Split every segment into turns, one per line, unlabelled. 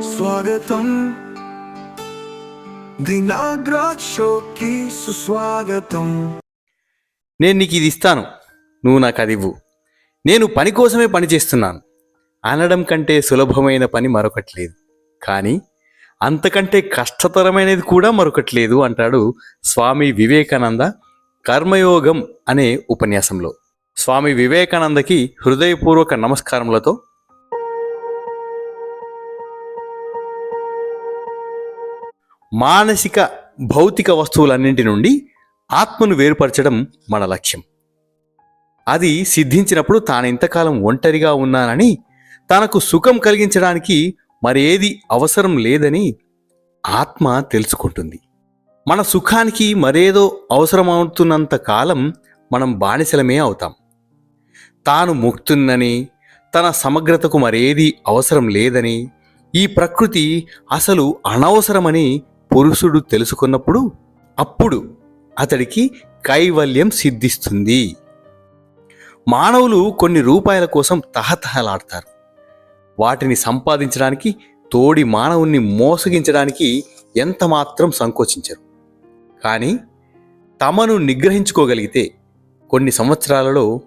స్వాగతం దినాగ్రాజ్ షోకి సుస్వాగతం
నేను నీకు ఇది ఇస్తాను. నువ్వు నాకు అది ఇవ్వు. నేను పని కోసమే పని చేస్తున్నాను. అనడం కంటే సులభమైన పని మరొకటి లేదు కానీ అంతకంటే కష్టతరమైనది కూడా మరొకటి లేదు అంటాడు స్వామి వివేకానంద కర్మయోగం అనే ఉపన్యాసంలో. స్వామి వివేకానందకి హృదయపూర్వక నమస్కారములతో మానసిక భౌతిక వస్తువులన్నింటి నుండి ఆత్మను వేరుపరచడం మన లక్ష్యం. అది సిద్ధించినప్పుడు తాను ఇంతకాలం ఒంటరిగా ఉన్నానని తనకు సుఖం కలిగించడానికి మరేది అవసరం లేదని ఆత్మ తెలుసుకుంటుంది. మన సుఖానికి మరేదో అవసరమవుతున్నంత కాలం మనం బానిసలమే అవుతాం. తాను ముక్తుందని తన సమగ్రతకు మరేది అవసరం లేదని ఈ ప్రకృతి అసలు అనవసరమని పురుషుడు తెలుసుకున్నప్పుడు అప్పుడు అతడికి కైవల్యం సిద్ధిస్తుంది. మానవులు కొన్ని రూపాయల కోసం తహతహలాడతారు. వాటిని సంపాదించడానికి తోడి మానవుణ్ణి మోసగించడానికి ఎంతమాత్రం సంకోచించరు. కానీ తమను నిగ్రహించుకోగలిగితే కొన్ని సంవత్సరాలలో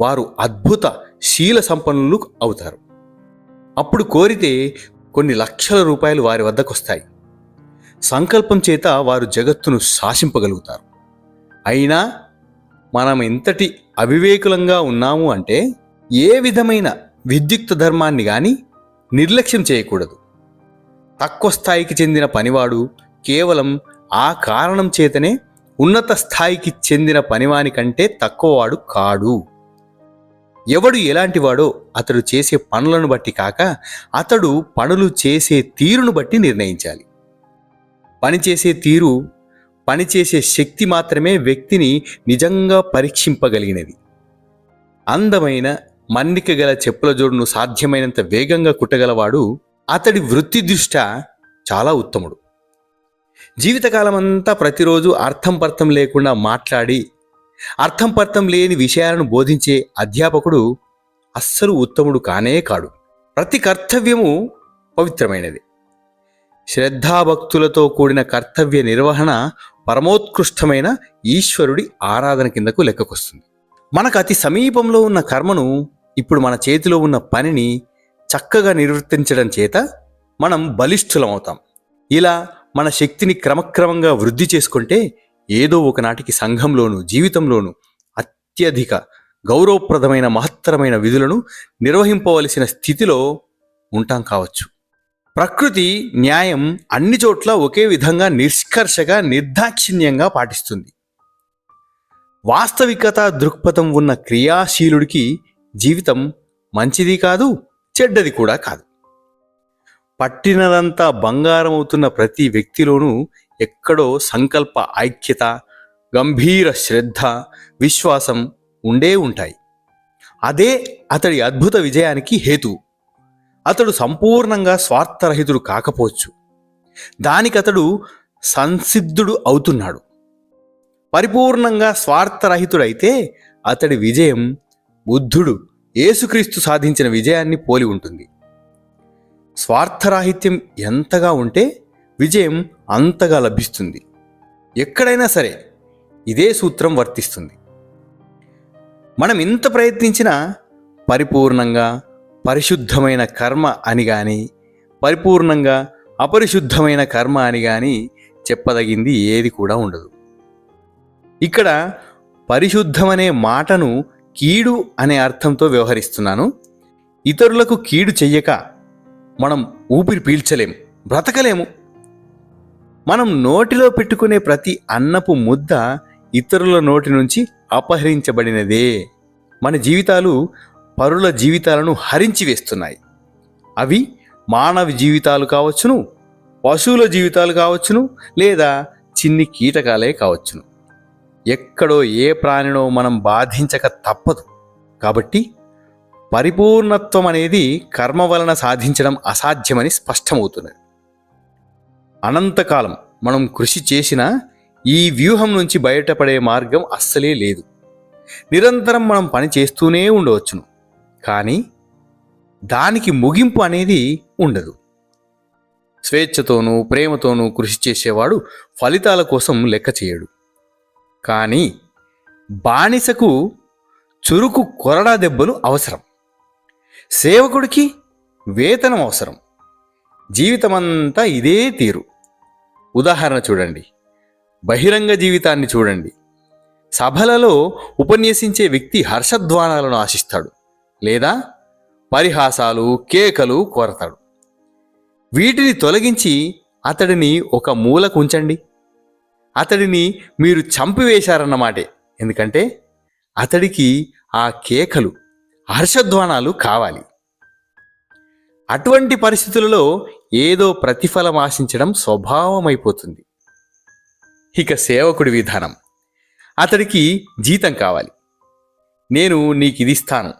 వారు అద్భుత శీల సంపన్నులు అవుతారు. అప్పుడు కోరితే కొన్ని లక్షల రూపాయలు వారి వద్దకు వస్తాయి సంకల్పం చేత వారు జగత్తును శాసింపగలుగుతారు. అయినా మనం ఎంతటి అవివేకులంగా ఉన్నాము అంటే ఏ విధమైన విద్యుక్త ధర్మాన్ని కానీ నిర్లక్ష్యం చేయకూడదు. తక్కువ స్థాయికి చెందిన పనివాడు కేవలం ఆ కారణం చేతనే ఉన్నత స్థాయికి చెందిన పనివాని కంటే తక్కువవాడు కాడు. ఎవడు ఎలాంటివాడో అతడు చేసే పనులను బట్టి కాక అతడు పనులు చేసే తీరును బట్టి నిర్ణయించాలి. పనిచేసే తీరు పనిచేసే శక్తి మాత్రమే వ్యక్తిని నిజంగా పరీక్షింపగలిగినది. అందమైన మన్నిక గల చెప్పుల జోడును సాధ్యమైనంత వేగంగా కుట్టగలవాడు అతడి వృత్తి దృష్ట్యా చాలా ఉత్తముడు. జీవితకాలమంతా ప్రతిరోజు అర్థం పర్థం లేకుండా మాట్లాడి అర్థం పర్థం లేని విషయాలను బోధించే అధ్యాపకుడు అస్సలు ఉత్తముడు కానే కాడు. ప్రతి కర్తవ్యము పవిత్రమైనది. శ్రద్ధాభక్తులతో కూడిన కర్తవ్య నిర్వహణ పరమోత్కృష్టమైన ఈశ్వరుడి ఆరాధన కిందకు లెక్కకొస్తుంది. మనకు అతి సమీపంలో ఉన్న కర్మను ఇప్పుడు మన చేతిలో ఉన్న పనిని చక్కగా నిర్వర్తించడం చేత మనం బలిష్ఠులమవుతాం. ఇలా మన శక్తిని క్రమక్రమంగా వృద్ధి చేసుకుంటే ఏదో ఒకనాటికి సంఘంలోనూ జీవితంలోనూ అత్యధిక గౌరవప్రదమైన మహత్తరమైన విధులను నిర్వహింపవలసిన స్థితిలో ఉంటాం కావచ్చు. ప్రకృతి న్యాయం అన్ని చోట్ల ఒకే విధంగా నిష్కర్షగా నిర్దాక్షిణ్యంగా పాటిస్తుంది. వాస్తవికత దృక్పథం ఉన్న క్రియాశీలుడికి జీవితం మంచిది కాదు చెడ్డది కూడా కాదు. పట్టినదంతా బంగారం అవుతున్న ప్రతి వ్యక్తిలోనూ ఎక్కడో సంకల్ప ఐక్యత గంభీర శ్రద్ధ విశ్వాసం ఉండే ఉంటాయి. అదే అతడి అద్భుత విజయానికి హేతు అతడు సంపూర్ణంగా స్వార్థరహితుడు కాకపోవచ్చు. దానికి అతడు సంసిద్ధుడు అవుతున్నాడు. పరిపూర్ణంగా స్వార్థరహితుడైతే అతడి విజయం బుద్ధుడు యేసుక్రీస్తు సాధించిన విజయాన్ని పోలి ఉంటుంది. స్వార్థరాహిత్యం ఎంతగా ఉంటే విజయం అంతగా లభిస్తుంది. ఎక్కడైనా సరే ఇదే సూత్రం వర్తిస్తుంది. మనం ఎంత ప్రయత్నించినా పరిపూర్ణంగా పరిశుద్ధమైన కర్మ అని కానీ పరిపూర్ణంగా అపరిశుద్ధమైన కర్మ అని కానీ చెప్పదగింది ఏది కూడా ఉండదు. ఇక్కడ పరిశుద్ధమనే మాటను కీడు అనే అర్థంతో వ్యవహరిస్తున్నాను. ఇతరులకు కీడు చెయ్యక మనం ఊపిరి పీల్చలేము బ్రతకలేము. మనం నోటిలో పెట్టుకునే ప్రతి అన్నపు ముద్ద ఇతరుల నోటి నుంచి అపహరించబడినదే. మన జీవితాలు పరుల జీవితాలను హరించి వేస్తున్నాయి. అవి మానవ జీవితాలు కావచ్చును పశువుల జీవితాలు కావచ్చును లేదా చిన్ని కీటకాలే కావచ్చును. ఎక్కడో ఏ ప్రాణినో మనం బాధించక తప్పదు. కాబట్టి పరిపూర్ణత్వం అనేది కర్మ వలన సాధించడం అసాధ్యమని స్పష్టమవుతున్నది. అనంతకాలం మనం కృషి చేసినా ఈ వ్యూహం నుంచి బయటపడే మార్గం అస్సలే లేదు. నిరంతరం మనం పని చేస్తూనే ఉండవచ్చును. కానీ దానికి ముగింపు అనేది ఉండదు. స్వేచ్ఛతోనూ ప్రేమతోనూ కృషి చేసేవాడు ఫలితాల కోసం లెక్క చేయడు. కానీ బానిసకు చురుకు కొరడా దెబ్బలు అవసరం. సేవకుడికి వేతనం అవసరం. జీవితమంతా ఇదే తీరు. ఉదాహరణ చూడండి. బహిరంగ జీవితాన్ని చూడండి. సభలలో ఉపన్యసించే వ్యక్తి హర్షధ్వానాలను ఆశిస్తాడు. లేదా పరిహాసాలు కేకలు కోరతాడు. వీటిని తొలగించి అతడిని ఒక మూలకు ఉంచండి. అతడిని మీరు చంపివేశారన్నమాటే. ఎందుకంటే అతడికి ఆ కేకలు హర్షధ్వానాలు కావాలి. అటువంటి పరిస్థితులలో ఏదో ప్రతిఫలం ఆశించడం స్వభావమైపోతుంది. ఇక సేవకుడి విధానం. అతడికి జీతం కావాలి. నేను నీకు ఇది ఇస్తాను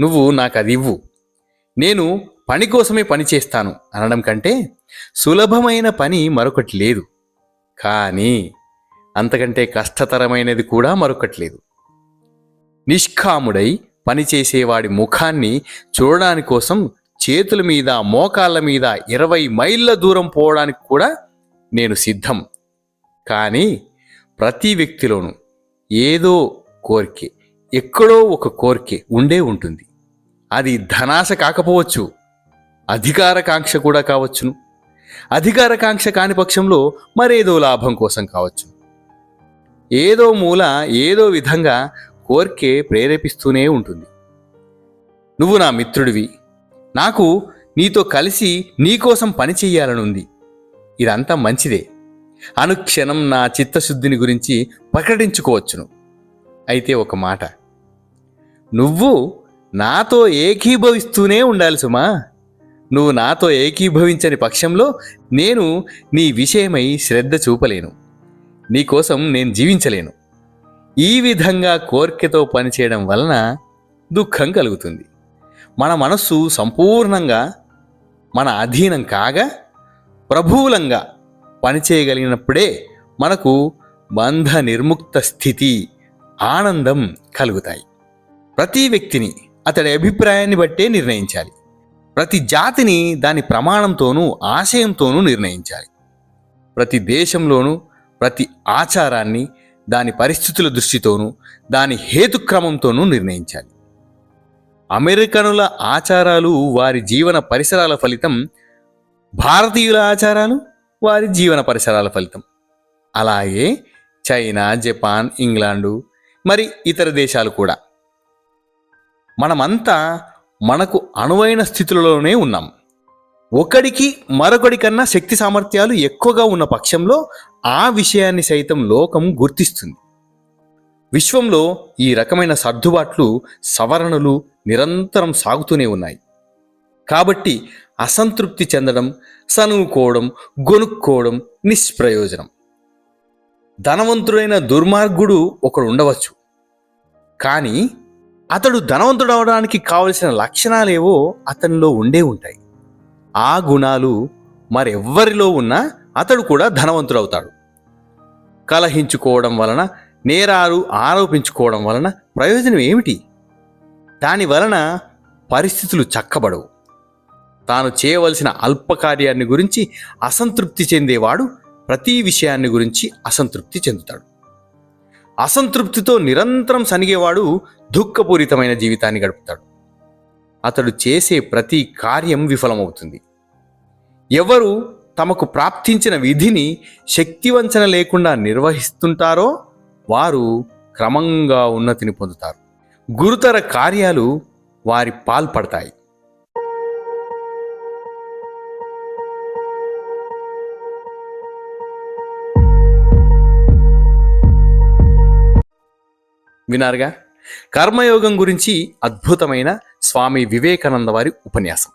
నువ్వు నాకు అది ఇవ్వు నేను పని కోసమే పని చేస్తాను అనడం కంటే సులభమైన పని మరొకటి లేదు. కానీ అంతకంటే కష్టతరమైనది కూడా మరొకటి లేదు. నిష్కాముడై పనిచేసేవాడి ముఖాన్ని చూడడానికి కోసం చేతుల మీద మోకాళ్ళ మీద ఇరవై మైళ్ళ దూరం పోవడానికి కూడా నేను సిద్ధం. కానీ ప్రతి వ్యక్తిలోనూ ఏదో కోరికే ఎక్కడో ఒక కోరికే ఉండే ఉంటుంది. అది ధనాశ కాకపోవచ్చు అధికారకాంక్ష కూడా కావచ్చును. అధికారకాంక్ష కాని పక్షంలో మరేదో లాభం కోసం కావచ్చు. ఏదో మూల ఏదో విధంగా కోర్కే ప్రేరేపిస్తూనే ఉంటుంది. నువ్వు నా మిత్రుడివి. నాకు నీతో కలిసి నీకోసం పని చెయ్యాలనుంది. ఇదంతా మంచిదే. అనుక్షణం నా చిత్తశుద్ధిని గురించి ప్రకటించుకోవచ్చును. అయితే ఒక మాట. నువ్వు నాతో ఏకీభవిస్తూనే ఉండాలి సుమా. నువ్వు నాతో ఏకీభవించని పక్షంలో నేను నీ విషయమై శ్రద్ధ చూపలేను. నీకోసం నేను జీవించలేను. ఈ విధంగా కోర్కెతో పనిచేయడం వలన దుఃఖం కలుగుతుంది. మన మనస్సు సంపూర్ణంగా మన అధీనం కాగా ప్రభువులంగా పనిచేయగలిగినప్పుడే మనకు బంధ నిర్ముక్త స్థితి ఆనందం కలుగుతాయి. ప్రతి వ్యక్తిని అతడి అభిప్రాయాన్ని బట్టే నిర్ణయించాలి. ప్రతి జాతిని దాని ప్రమాణంతోనూ ఆశయంతోనూ నిర్ణయించాలి. ప్రతి దేశంలోనూ ప్రతి ఆచారాన్ని దాని పరిస్థితుల దృష్టితోనూ దాని హేతుక్రమంతోనూ నిర్ణయించాలి. అమెరికనుల ఆచారాలు వారి జీవన పరిసరాల ఫలితం భారతీయుల ఆచారాలు వారి జీవన పరిసరాల ఫలితం. అలాగే చైనా జపాన్ ఇంగ్లాండు మరి ఇతర దేశాలు కూడా. మనమంతా మనకు అనువైన స్థితులలోనే ఉన్నాం. ఒకడికి మరొకడికన్నా శక్తి సామర్థ్యాలు ఎక్కువగా ఉన్న పక్షంలో ఆ విషయాన్ని సైతం లోకం గుర్తిస్తుంది. విశ్వంలో ఈ రకమైన సర్దుబాట్లు సవరణలు నిరంతరం సాగుతూనే ఉన్నాయి. కాబట్టి అసంతృప్తి చెందడం సనువుకోవడం గొనుక్కోవడం నిష్ప్రయోజనం. ధనవంతుడైన దుర్మార్గుడు ఒకడు ఉండవచ్చు. కానీ అతడు ధనవంతుడు అవడానికి కావలసిన లక్షణాలేవో అతనిలో ఉండే ఉంటాయి. ఆ గుణాలు మరెవ్వరిలో ఉన్నా అతడు కూడా ధనవంతుడవుతాడు. కలహించుకోవడం వలన నేరాలు ఆరోపించుకోవడం వలన ప్రయోజనం ఏమిటి? దాని వలన పరిస్థితులు చక్కబడవు. తాను చేయవలసిన అల్పకార్యాన్ని గురించి అసంతృప్తి చెందేవాడు ప్రతి విషయాన్ని గురించి అసంతృప్తి చెందుతాడు. అసంతృప్తితో నిరంతరం సనిగేవాడు దుఃఖపూరితమైన జీవితాన్ని గడుపుతాడు. అతడు చేసే ప్రతి కార్యం విఫలమవుతుంది. ఎవరు తమకు ప్రాప్తించిన విధిని శక్తివంచన లేకుండా నిర్వహిస్తుంటారో వారు క్రమంగా ఉన్నతిని పొందుతారు. గురుతర కార్యాలు వారి పాల్పడతాయి. వినారుగా కర్మయోగం గురించి అద్భుతమైన స్వామి వివేకానంద వారి ఉపన్యాసం.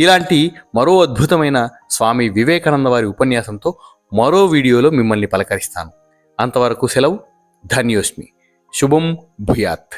ఇలాంటి మరో అద్భుతమైన స్వామి వివేకానంద వారి ఉపన్యాసంతో మరో వీడియోలో మిమ్మల్ని పలకరిస్తాను. అంతవరకు సెలవు ధన్యోస్మి. శుభం భూయాత్.